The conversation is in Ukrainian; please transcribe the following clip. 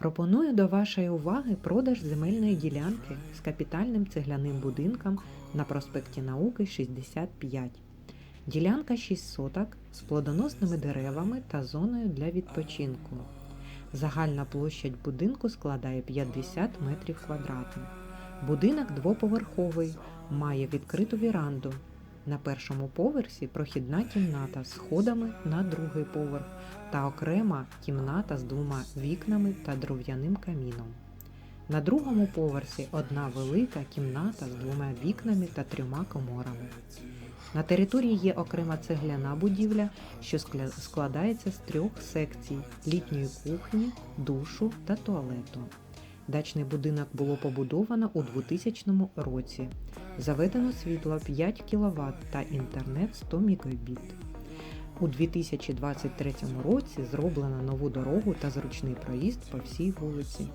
Пропоную до вашої уваги продаж земельної ділянки з капітальним цегляним будинком на проспекті Науки 65. Ділянка 6 соток з плодоносними деревами та зоною для відпочинку. Загальна площа будинку складає 50 метрів квадратних. Будинок двоповерховий, має відкриту віранду. На першому поверсі прохідна кімната з сходами на другий поверх та окрема кімната з двома вікнами та дров'яним каміном. На другому поверсі одна велика кімната з двома вікнами та трьома коморами. На території є окрема цегляна будівля, що складається з трьох секцій літньої кухні, душу та туалету. Дачний будинок було побудовано у 2000 році. Заведено світло 5 кВт та інтернет 100 Мбіт. У 2023 році зроблено нову дорогу та зручний проїзд по всій вулиці.